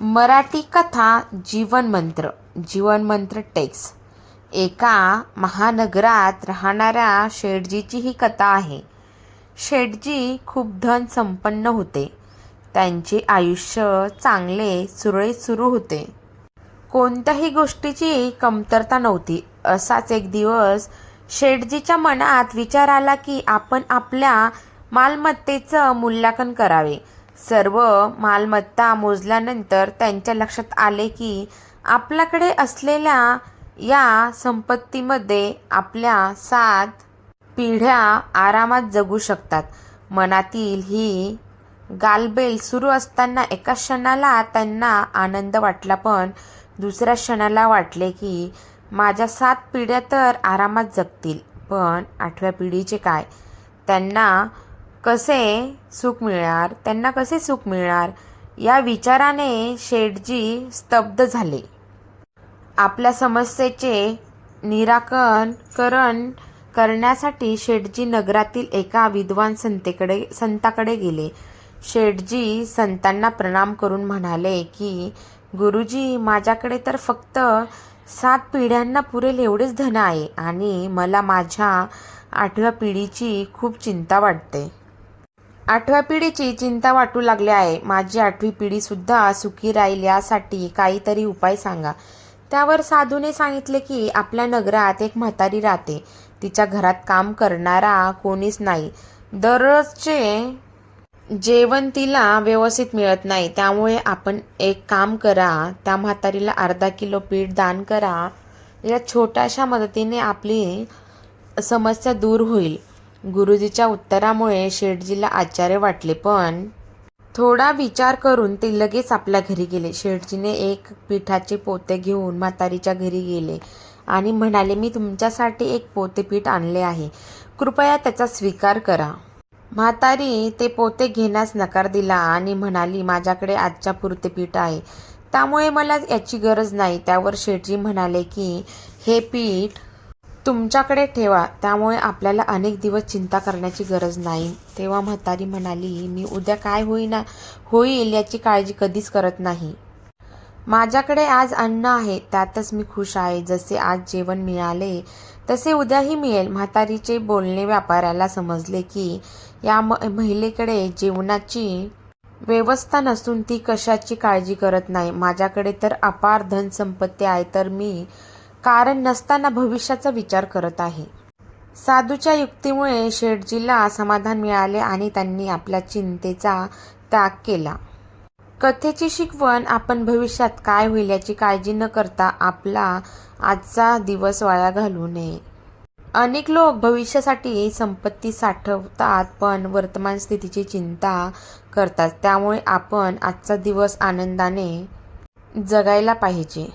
मराठी कथा जीवनमंत्र जीवनमंत्र टेक्स. एका महानगरात राहणाऱ्या शेठजीची ही कथा आहे. शेठजी खूप धन संपन्न होते. त्यांचे आयुष्य चांगले सुरळीत सुरू होते. कोणत्याही गोष्टीची कमतरता नव्हती. असाच एक दिवस शेठजीच्या मनात विचार आला की आपण आपल्या मालमत्तेचं मूल्यांकन करावे. सर्व मालमत्ता मोजल्यानंतर त्यांच्या लक्षात आले की आपल्याकडे असलेल्या या संपत्तीमध्ये आपल्या सात पिढ्या आरामात जगू शकतात. मनातील ही गालबेल सुरू असताना एका क्षणाला त्यांना आनंद वाटला पण दुसऱ्या क्षणाला वाटले की माझ्या सात पिढ्या तर आरामात जगतील पण आठव्या पिढीचे काय? त्यांना कसे सुख मिळणार त्यांना कसे सुख मिळणार या विचाराने शेठजी स्तब्ध झाले. आपल्या समस्येचे निराकरण करण्यासाठी शेठजी नगरातील एका विद्वान संतेकडे संताकडे गेले. शेठजी संतांना प्रणाम करून म्हणाले की गुरुजी माझ्याकडे तर फक्त सात पिढ्यांना पुरेल एवढेच धन आहे आणि मला माझ्या आठव्या पिढीची खूप चिंता वाटते. आठव्या पिढीची चिंता वाटू लागली आहे. माझी आठवी पिढीसुद्धा सुखी राहील यासाठी काहीतरी उपाय सांगा. त्यावर साधूने सांगितले की आपल्या नगरात एक म्हातारी राहते. तिच्या घरात काम करणारा कोणीच नाही. दररोजचे जेवण तिला व्यवस्थित मिळत नाही. त्यामुळे आपण एक काम करा. त्या म्हातारीला अर्धा किलो पीठ दान करा. या छोट्याशा मदतीने आपली समस्या दूर होईल. गुरुजीच्या उत्तरामुळे शेठजीला आश्चर्य वाटले पण थोडा विचार करून ते लगेच आपल्या घरी गेले. शेठजीने एक पिठाचे पोते घेऊन म्हातारीच्या घरी गेले आणि म्हणाले मी तुमच्यासाठी एक पोते पीठ आणले आहे. कृपया त्याचा स्वीकार करा. म्हातारी ते पोते घेण्यास नकार दिला आणि म्हणाली माझ्याकडे आजच्या पुरते पीठ आहे. त्यामुळे मला याची गरज नाही. त्यावर शेठजी म्हणाले की हे पीठ तुमच्याकडे ठेवा त्यामुळे आपल्याला अनेक दिवस चिंता करण्याची गरज नाही. तेव्हा म्हातारी म्हणाली मी उद्या काय होईना होईल याची काळजी कधीच करत नाही. माझ्याकडे आज अन्न आहे त्यातच मी खुश आहे. जसे आज जेवण मिळाले तसे उद्याही मिळेल. म्हातारीचे बोलणे व्यापाऱ्याला समजले की या म महिलेकडे जेवणाची व्यवस्था नसून ती कशाची काळजी करत नाही. माझ्याकडे तर अपार धनसंपत्ती आहे तर मी कारण नसताना भविष्याचा विचार करत आहे. साधूच्या युक्तीमुळे शेठजीला समाधान मिळाले आणि त्यांनी आपल्या चिंतेचा त्याग केला. कथेची शिकवण आपण भविष्यात काय होईल याची काळजी न करता आपला आजचा दिवस वाया घालवू नये. अनेक लोक भविष्यासाठी संपत्ती साठवतात पण वर्तमान स्थितीची चिंता करतात. त्यामुळे आपण आजचा दिवस आनंदाने जगायला पाहिजे.